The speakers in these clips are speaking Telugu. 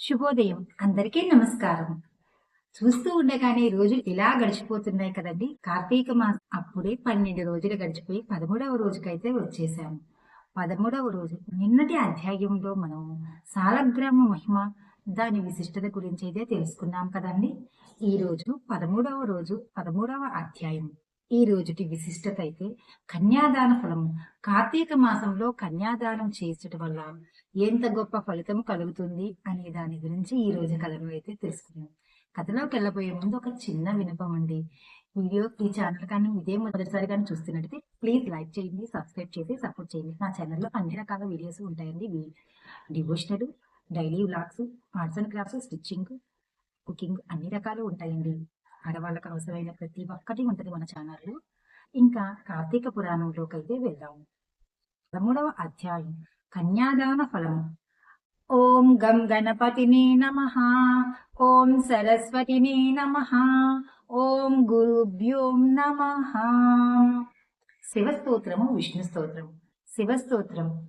శుభోదయం. అందరికీ నమస్కారం. చూస్తూ ఉండగానే రోజులు ఇలా గడిచిపోతున్నాయి కదండి. కార్తీక మాసం అప్పుడే పన్నెండు రోజులు గడిచిపోయి పదమూడవ రోజుకైతే వచ్చేసాము పదమూడవ రోజు నిన్నటి అధ్యాయంలో మనం సాలగ్రామ మహిమ దాని విశిష్టత గురించి అయితే తెలుసుకున్నాం కదండి. ఈ రోజు పదమూడవ రోజు పదమూడవ అధ్యాయం. ఈ రోజుటి విశిష్టత అయితే కన్యాదాన ఫలము. కార్తీక మాసంలో కన్యాదానం చేయటం వల్ల ఎంత గొప్ప ఫలితం కలుగుతుంది అనే దాని గురించి ఈ రోజు కథను అయితే తెలుసుకున్నాం కథలోకి వెళ్ళబోయే ముందు ఒక చిన్న వినపం అండి. వీడియో ఈ ఛానల్ కానీ ఇదే మొదటిసారి కానీ చూస్తున్నట్టయితే ప్లీజ్ లైక్ చేయండి సబ్స్క్రైబ్ చేసి సపోర్ట్ చేయండి. నా ఛానల్లో అన్ని రకాల వీడియోస్ ఉంటాయండి. Devotional daily vlogs arts and crafts stitching cooking అన్ని రకాలు ఉంటాయండి. ఆడవాళ్ళకు అవసరమైన ప్రతి ఒక్కటి ఉంటుంది మన ఛానల్లో. ఇంకా కార్తీక పురాణంలోకి అయితే వెళ్దాము పదమూడవ అధ్యాయం. కన్యాదాన ఫలము. ఓం గం గణపతిని నమ. ఓం సరస్వతిని నమ. ఓం గురుభ్యోం నమ. శివస్తోత్రము విష్ణు స్తోత్రము. శివస్తోత్రం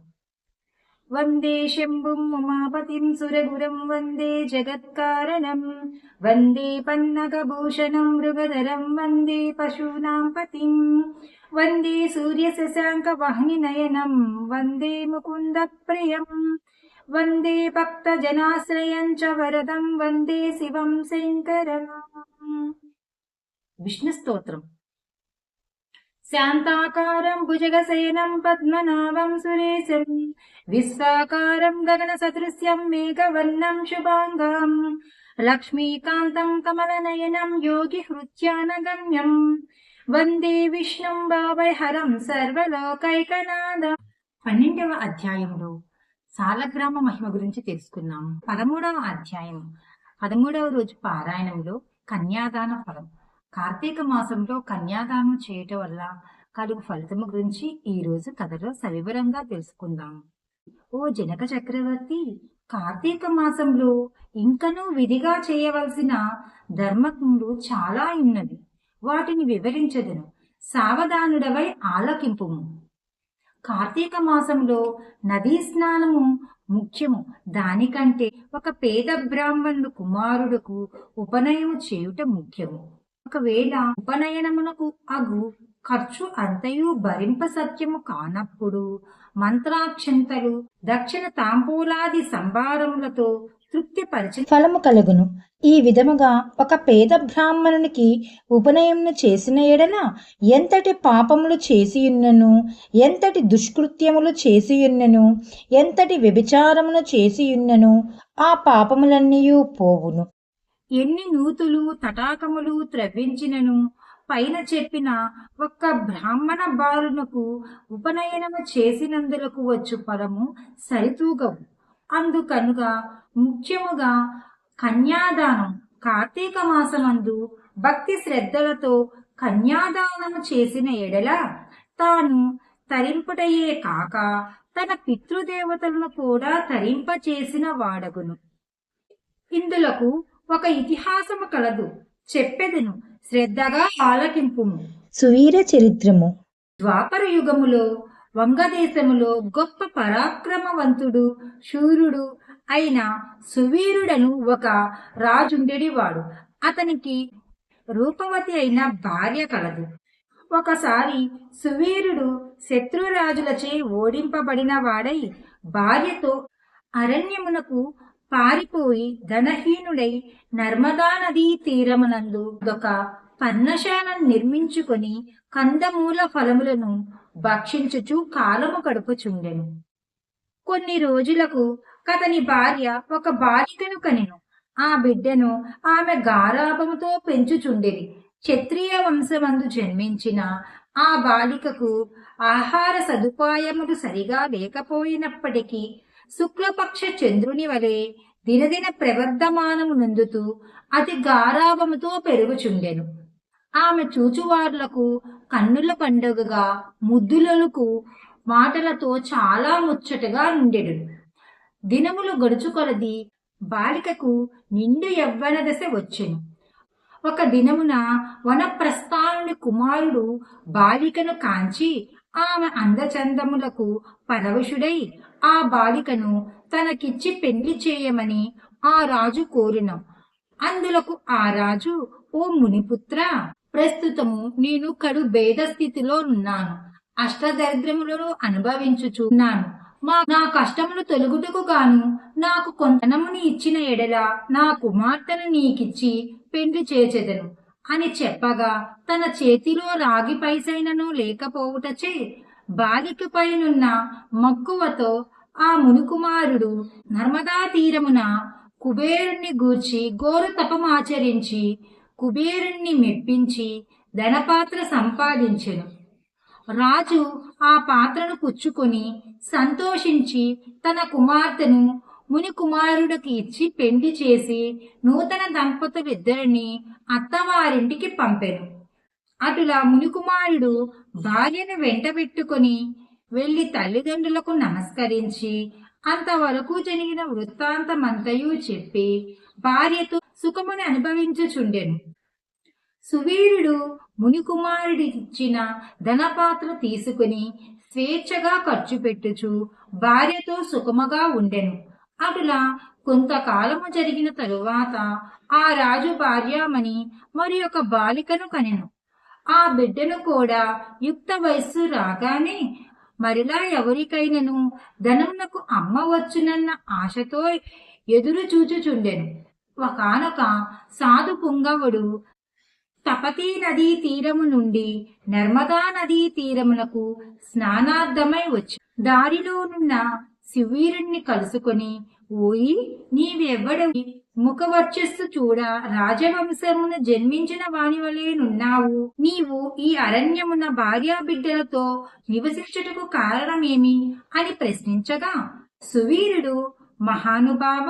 वन्दे शम्भुम् उमापतिम् सुरगुरम् वन्दे जगत्कारणम् वन्दे पन्नकभूषणम् मृगधरम् वन्दे पशूनाम् पतिम् वन्दे सूर्यश वन्दे मुकुन्दप्रियम् वन्दे भक्तजनाश्रयम् च वरदम् वन्दे शिवम् शङ्करम्। विष्णुस्तोत्रम्। శాంతాకారం భుజగసేనం పద్మనాభం సురేశం విశ్వాకారం గగన సదృశ్యం మేఘవర్ణం శుభాంగం లక్ష్మీకాంతం కమలనయనం యోగి హృత్యానగమ్యం వందే విష్ణుం బావైహరం సర్వలోకైకనాథం. పన్నెండవ అధ్యాయంలో సాలగ్రామ మహిమ గురించి తెలుసుకున్నాము పదమూడవ అధ్యాయం. పదమూడవ రోజు పారాయణంలో కన్యాదాన ఫలం. కార్తీక మాసంలో కన్యాదానం చేయటం వల్ల కలుగు ఫలితము గురించి ఈ రోజు కథలో సవివరంగా తెలుసుకుందాం. ఓ జనక చక్రవర్తి కార్తీక మాసంలో ఇంకనూ విధిగా చేయవలసిన ధర్మములు చాలా ఉన్నవి. వాటిని వివరించదును. సావధానుడవై ఆలకింపుము. కార్తీక మాసంలో నదీ స్నానము ముఖ్యము. దానికంటే ఒక పేద బ్రాహ్మణుడు కుమారుడుకు ఉపనయము చేయుట ముఖ్యము. ఒకవేళ ఉపనయనమునకు అగు ఖర్చు అంతయు భరింప సత్యము కానప్పుడు మంత్రాక్షంతలు దక్షిణ తాంబూలాది సంభారములతో తృప్తిపరిచి ఫలము కలుగును. ఈ విధముగా ఒక పేద బ్రాహ్మణునికి ఉపనయమును చేసిన ఎడల ఎంతటి పాపములు చేసియున్నను ఎంతటి దుష్కృత్యములు చేసియున్నను ఎంతటి వ్యభిచారమును చేసియున్నను ఆ పాపములన్నీ పోవును. ఎన్ని నూతులు తటాకములు త్రవ్వించినను. పైన చెప్పిన ఒక్క బ్రాహ్మణ బాలునకు ఉపనయనము చేసినందులకు వచ్చు ఫలము సరితూగవు. అందుకనుక ముఖ్యముగా కన్యాదానం కార్తీక మాసమందు భక్తి శ్రద్ధలతో కన్యాదానము చేసిన ఎడల తాను తరింపుటయే కాక తన పితృదేవతలను కూడా తరింప చేసిన వాడగును. ఇందులకు ఒక ఇతిహాసము కలదు. చెప్పెదను. శ్రద్ధగా ఆలకింపుము. సువీర చరిత్రము. ద్వాపర యుగములో వంగదేశములో గొప్ప పరాక్రమవంతుడు శూరుడు అయిన సువీరుడను ఒక రాజుండెడివాడు. అతనికి రూపవతి అయిన భార్య కలదు. ఒకసారి సువీరుడు శత్రురాజులచే ఓడింపబడిన వాడై భార్యతో అరణ్యమునకు పారిపోయి ధనహీనుడై నర్మదా నదీ తీరమునందు ఒక పర్ణశాలను నిర్మించుకొని కందమూల ఫలములను భక్షించుచు కాలము గడుపుచుండెను. కొన్ని రోజులకు కతని భార్య ఒక బాలికను కనెను. ఆ బిడ్డను ఆమె గారాభముతో పెంచుచుండేది. క్షత్రియ వంశమందు జన్మించిన ఆ బాలికకు ఆహార సదుపాయములు సరిగా లేకపోయినప్పటికీ శుక్లపక్ష చంద్రుని వలె దినదిన ప్రవర్ధమానము నందుతూ అతి గారాభముతో పెరుగుచుండెను. ఆమె చూచువార్లకు కన్నుల పండుగగా ముద్దులకు మాటలతో చాలా ముచ్చటగా ఉండెడు దినములు గడుచుకొలది బాలికకు నిండు యవ్వన దశ వచ్చెను. ఒక దినమున వనప్రస్థానుని కుమారుడు బాలికను కాంచి ఆమె అందచందములకు పరవశుడై ఆ బాలికను తనకిచ్చి పెళ్ళి చేయమని ఆ రాజు కోరిన. అందులకు ఆ రాజు ఓ మునిపుత్ర ప్రస్తుతము నేను కడు భేద స్థితిలో ఉన్నాను. అష్టదరిద్రములను అనుభవించుచున్నాను. మా నా కష్టములు తొలుగుటకు గాను నాకు కొంతనముని ఇచ్చిన ఎడల నా కుమార్తెను నీకిచ్చి పెండ్లి చేచెదను. అని చెప్పగా తన చేతిలో రాగి పైసైనను లేకపోవుటచే బాలికపైనున్న మక్కువతో ఆ మునికుమారుడు నర్మదా తీరమున కుబేరుణ్ణి గూర్చి ఘోర తపమాచరించి కుబేరుణ్ణి మెప్పించి ధనపాత్ర సంపాదించెను. రాజు ఆ పాత్రను పుచ్చుకొని సంతోషించి తన కుమార్తెను ముని కుమారుడికి ఇచ్చి పెండి చేసి నూతన దంపతులిద్దరిని అత్తవారింటికి పంపెను. అటులా మునికుమారుడు భార్యను వెంటబెట్టుకొని వెళ్ళి తల్లిదండ్రులకు నమస్కరించి అంతవరకు జరిగిన వృత్తాంతమంతయు చెప్పి భార్యతో సుఖముని అనుభవించుచుండెను. సువీరుడు మునికుమారుడిచ్చిన ధనపాత్ర తీసుకుని స్వేచ్ఛగా ఖర్చు పెట్టుచు భార్యతో సుఖముగా ఉండెను. అటులా కొంతకాలము జరిగిన తరువాత ఆ రాజు భార్యామణి మరి ఒక బాలికను కనెను. ఆ బిడ్డను కూడా యుక్త వయస్సు రాగానే మరిలా ఎవరికైనను ధనమునకు అమ్మ వచ్చునన్న ఆశతో ఎదురు చూచుచుండెను. ఒకనొక సాధు పుంగవుడు తపతీ నదీ తీరము నుండి నర్మదా నదీ తీరమునకు స్నానార్థమై వచ్చి దారిలోనున్న శివీరుణ్ణి కలుసుకొని ఓయి నీవెవ్వడవి? ముఖవర్చస్సు చూడ రాజవంశమున జన్మించిన వానివలేనున్నావు నీవు ఈ అరణ్యమున భార్యా బిడ్డలతో నివసించుటకు కారణమేమి అని ప్రశ్నించగా సువీరుడు మహానుభావ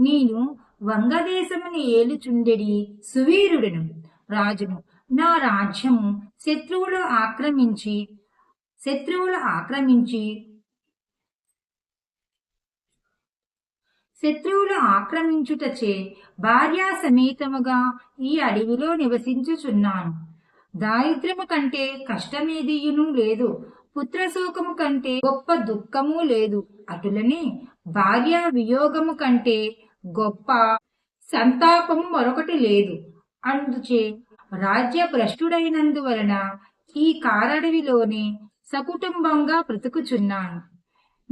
నేను వంగదేశముని ఏలుచుండెడి సువీరుడును. రాజును నా రాజ్యము శత్రువులు ఆక్రమించి శత్రువులు ఆక్రమించి శత్రువులు ఆక్రమించుటచే భార్యా సమేతముగా ఈ అడవిలో నివసించుచున్నాను. దారిద్ర్యము కంటే కష్టమేదియును లేదు. పుత్రశోకము కంటే గొప్ప దుఃఖము లేదు. అటులనే భార్యా వియోగము కంటే గొప్ప సంతాపము మరొకటి లేదు. అందుచే రాజ్య భ్రష్టుడైనందువలన ఈ కారడవిలోనే సకుటుంబంగా బ్రతుకుచున్నాను.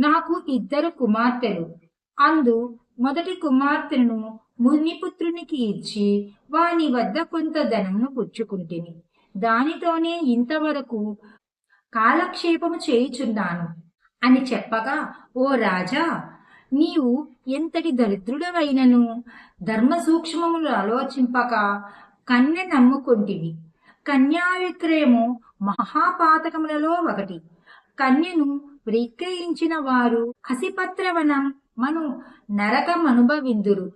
నాకు ఇద్దరు కుమార్తెలు. అందు మొదటి కుమార్తెను మునిపుత్రునికి ఇచ్చి వాని వద్ద కొంత ధనమును పుచ్చుకుంటిని. దానితోనే ఇంతవరకు కాలక్షేపము చేయుచున్నాను. అని చెప్పగా ఓ రాజా నీవు ఎంతటి దరిద్రుడవైనను? ధర్మ సూక్ష్మములు ఆలోచింపక కన్య నమ్ముకొంటివి. కన్యా విక్రయము మహాపాతకములలో ఒకటి. కన్యను విక్రయించిన వారు అసిపత్రవనం మను నరకమనుభవిందురు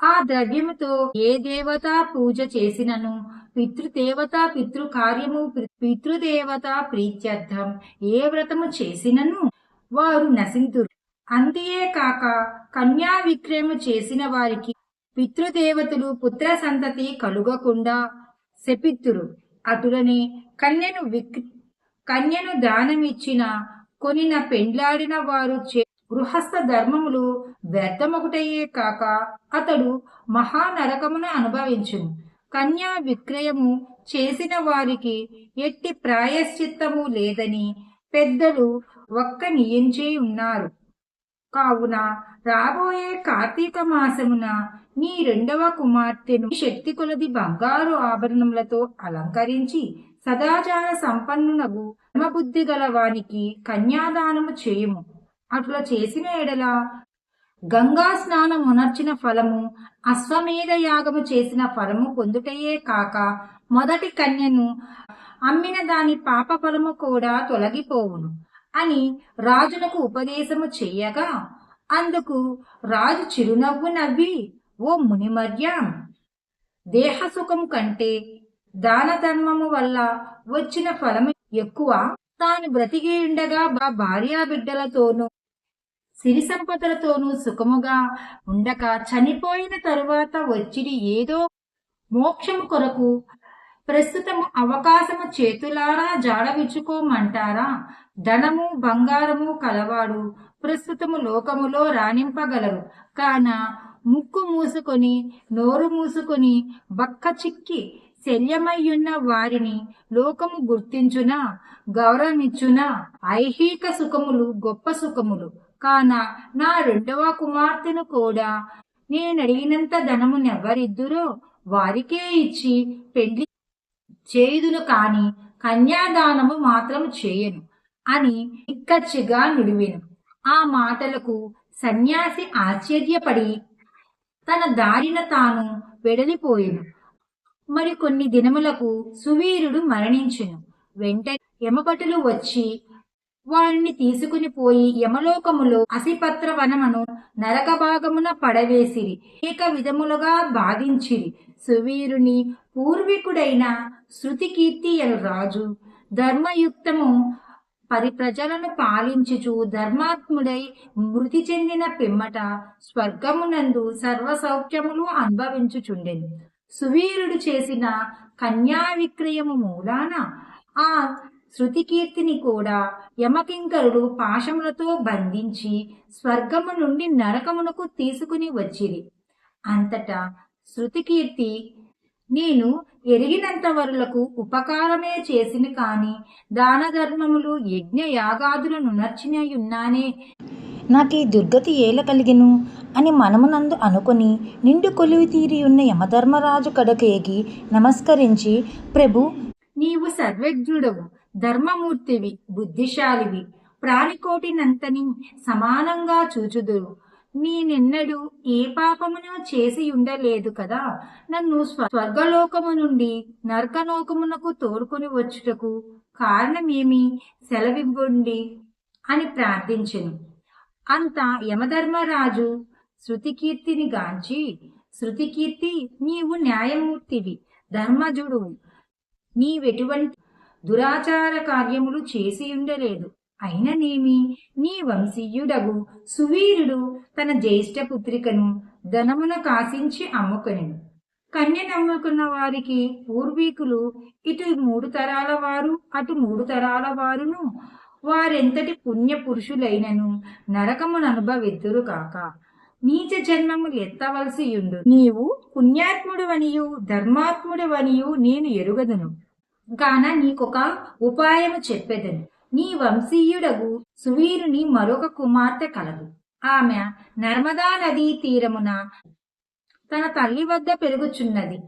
ఆ ద్రవ్యముతో ఏ దేవత పూజ చేసినను? పితృదేవత పితృకార్యము పితృదేవత ప్రీత్యర్థం ఏ వ్రతము చేసినను? వారు నశింతురు. అంతేకాక కన్యా విక్రయము చేసిన వారికి పితృదేవతలు పుత్ర సంతతి కలుగకుండా శపిత్తురు. అటులనే కన్యను విక్ కన్యను దానమిచ్చిన కొనిన పెండ్లాడిన వారు చే గృహస్థ ధర్మములు వ్యర్థమొకటయ్యే కాక అతడు మహానరకమును అనుభవించును. కన్యా విక్రయము చేసిన వారికి ఎట్టి ప్రాయశ్చిత్తము లేదని పెద్దలు ఒక్క నియంచే ఉన్నారు. కావున రాబోయే కార్తీక మాసమున నీ రెండవ కుమార్తెను శక్తి కొలది బంగారు ఆభరణములతో అలంకరించి సదాచార సంపన్నునగు ధర్మబుద్ధి గల వానికి కన్యాదానము చేయుము. అట్లా చేసిన ఎడల గంగా స్నానం ఉనర్చిన ఫలము అశ్వమేధ యాగము చేసిన ఫలము పొందుటయే కాక మొదటి కన్యను అమ్మిన దాని పాప ఫలము కూడా తొలగిపోవును అని రాజునకు ఉపదేశము చెయ్యగా అందుకు రాజు చిరునవ్వు నవ్వి ఓ మునిమర్య దేహసుఖం కంటే దాన ధర్మము వల్ల వచ్చిన ఫలము ఎక్కువ. తాను బ్రతికి ఉండగా బా భార్యా బిడ్డలతోనూ సిరి సంపదలతోనూ సుఖముగా ఉండక చనిపోయిన తరువాత వచ్చిడి ఏదో మోక్షము కొరకు. ప్రస్తుతము అవకాశము చేతులారా జాడవిచ్చుకోమంటారా? ధనము బంగారము కలవాడు ప్రస్తుతము లోకములో రాణింపగలరు. కాన ముక్కు మూసుకొని నోరు మూసుకొని బక్క చిక్కి శల్యమయ్యున్న వారిని లోకము గుర్తించునా? గౌరవమిచ్చునా? ఐహిక సుఖములు గొప్ప సుఖములు. కాన నా రెండవ కుమార్తెను కూడా. నేనడిగినంత ధనమునెవ్వరిద్దురో వారికే ఇచ్చి పెళ్ళి చేయుదును కాని కన్యాదానము మాత్రం చేయను అని ఇక్కచ్చిగా నుడివెను. ఆ మాటలకు సన్యాసి ఆశ్చర్యపడి తన దారిన తాను వెడలిపోయెను. మరి కొన్ని దినములకు సువీరుడు మరణించెను. వెంట యమపటులు వచ్చి వారిని తీసుకుని పోయి యమలోకములో అసిపత్ర వనమును నరక భాగమున పడవేసిరి. ఏక విధములుగా బాధించిరి. సువీరుని పూర్వీకుడైన శృతికీర్తి అను రాజు ధర్మయుక్తము పరి ప్రజలను పాలించుచు ధర్మాత్ముడై మృతి చెందిన పిమ్మట స్వర్గమునందు సర్వ సౌఖ్యములు అనుభవించుచుండెను. సువీరుడు చేసిన కన్యా విక్రయము మూలాన ఆ శృతికీర్తిని కూడా యమకింకరుడు పాశములతో బంధించి స్వర్గము నుండి నరకమునకు తీసుకుని వచ్చిరి. అంతటా శృతికీర్తి నేను ఎరిగినంత వరులకు ఉపకారమే చేసిన కాని దాన ధర్మములు యజ్ఞ యాగాదులను నర్చినయున్నానే నాకీ దుర్గతి ఏల కలిగెను? అని మనమునందు అనుకొని నిండు కొలివి తీరి ఉన్న యమధర్మరాజు కడకేగి నమస్కరించి ప్రభు నీవు సర్వజ్ఞుడవు. ధర్మమూర్తివి బుద్ధిశాలివి. ప్రాణికోటినంతని సమానంగా చూచుదురు. నేనెన్నడూ ఏ పాపమును చేసి ఉండలేదు కదా. నన్ను స్వర్గలోకము నుండి నరకలోకమునకు తోడుకొని వచ్చుటకు కారణమేమి? సెలవివ్వండి అని ప్రార్థించెను. అంత యమధర్మరాజు శృతికీర్తిని గాంచి శృతికీర్తి నీవు న్యాయమూర్తివి ధర్మజుడు నీవెటువంటి దురాచార కార్యములు చేసి ఉండలేదు. అయిననేమి నీ వంశీయుడగు సువీరుడు తన జ్యేష్ఠ పుత్రికను ధనమున కాసించి అమ్ముకొనెను. కన్య నమ్ముకున్న వారికి పూర్వీకులు ఇటు మూడు తరాల వారు అటు మూడు తరాల వారును వారెంతటి పుణ్య పురుషులైనను నరకమును అనుభవిద్దురు కాక నీచ జన్మములు ఎత్తవలసియుండు నీవు పుణ్యాత్ముడు వనియు ధర్మాత్ముడు వనియు నేను ఎరుగదును. గాన నీకొక ఉపాయము చెప్పెదను. నీ వంశీయుడగు సువీరుని మరొక కుమార్తె కలదు. ఆమె నర్మదా నదీ తీరమున తన తల్లి వద్ద పెరుగుచున్నది.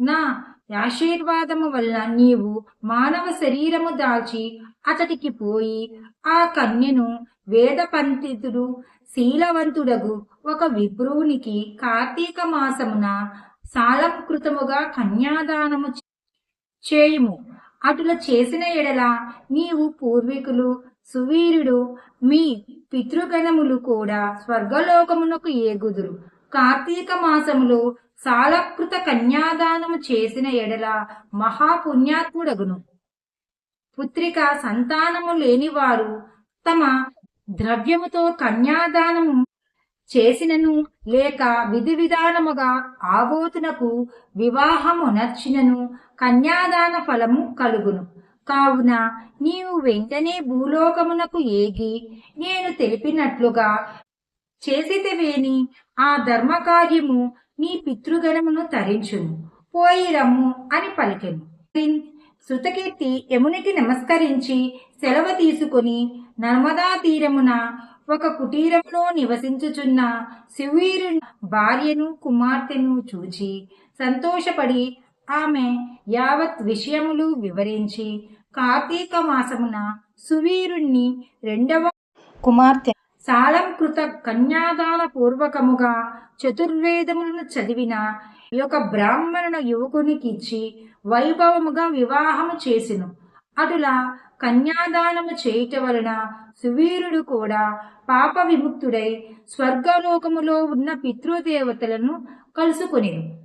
నా ఆశీర్వాదము వల్ల నీవు మానవ శరీరము దాల్చి అతడికి పోయి ఆ కన్యను వేద పండితుడు శీలవంతుడగు ఒక విభ్రూనికి కార్తీక మాసమున సాలంకృతముగా కన్యాదానము చేయుము. అటుల చేసిన ఎడల నీవు పూర్వీకులు సువీరుడు మీ పితృగణములు కూడా స్వర్గలోకమునకు ఏగుదురు. కార్తీక మాసములో సాలకృత కన్యాదానము చేసిన ఎడల మహాపుణ్యాత్ముడగును. పుత్రిక సంతానము లేనివారు తమ ద్రవ్యముతో కన్యాదానము చేసినను లేక విధి విధానముగా ఆబోతునకు వివాహము నచ్చినను కన్యాదాన ఫలము కలుగును. కావున నీవు వెంటనే భూలోకమునకు ఏగి నేను తెలిపినట్లుగా చేసితేవేని ఆ ధర్మకార్యము నీ పితృగణమును తరించును. పోయి రమ్ము అని పలికెను. శృతకీర్తి యమునికి నమస్కరించి సెలవు తీసుకుని నర్మదా తీరమున ఒక కుటీరంలో నివసించుచున్న శివీరు భార్యను కుమార్తెను చూచి సంతోషపడి ఆమె యావత్ విషయములు వివరించి కార్తీక మాసమున సువీరుణ్ణి రెండవ కుమార్తె సాలంకృత కన్యాదాన పూర్వకముగా చతుర్వేదములను చదివిన ఈ యొక్క బ్రాహ్మణ యువకునికి ఇచ్చి వైభవముగా వివాహము చేసిను. అటులా కన్యాదానము చేయుట వలన సువీరుడు కూడా పాప విముక్తుడై స్వర్గలోకములో ఉన్న పితృదేవతలను కలుసుకుని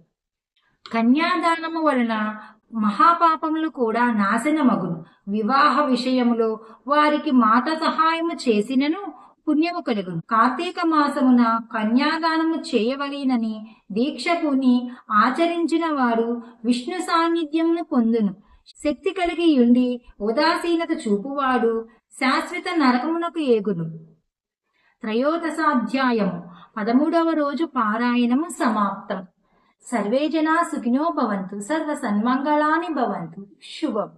కన్యాదానము వలన మహాపాపములు కూడా నాశనమగును. వివాహ విషయములో వారికి మాట సహాయము చేసినను పుణ్యము కలుగును. కార్తీక మాసమున కన్యాదానము చేయవలేనని దీక్షకుని ఆచరించిన వారు విష్ణు సాన్నిధ్యమును పొందును. శక్తి కలిగి ఉండి ఉదాసీనత చూపువాడు శాశ్వత నరకమునకు ఏగును. త్రయోదశాధ్యాయము పదమూడవ రోజు పారాయణము సమాప్తం. సర్వే జనా సుఖినో భవంతు సర్వ సన్మంగళాని భవంతు. శుభం.